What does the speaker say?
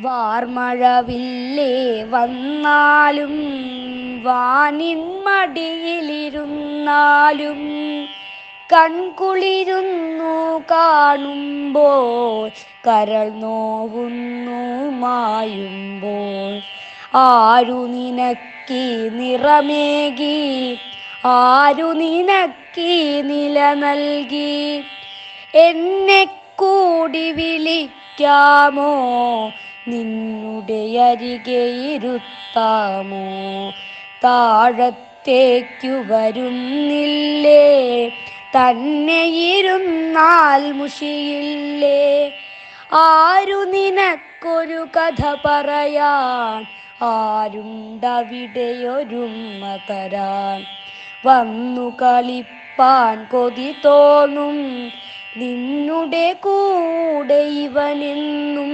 വാർമഴവില്ലേ വന്നാലും വാനിൻ മടിയിലിരുന്നാലും കൺകുളിരുന്നു കാണുമ്പോൾ കരൾ നോവുന്നു മായുമ്പോൾ. ആരു നിനക്കി നിറമേകി ആരു നിനക്കി നില നൽകി? എന്നെ കൂടി വിളിക്കാമോ? നിന്നുടെ അരികെ ഇരുത്താമോ താഴത്തേക്കു വരുന്നില്ലേ? തന്നെ ഇരുന്നാൽ മുഷിയില്ലേ? ആരു നിനക്കൊരു കഥ പറയാൻ? ആരുണ്ടവിടെയൊരുമ്മ തരാൻ വന്നു കളിപ്പാൻ കൊതി തോന്നും. നിന്നുടെ കൂടെ ഇവനെന്നും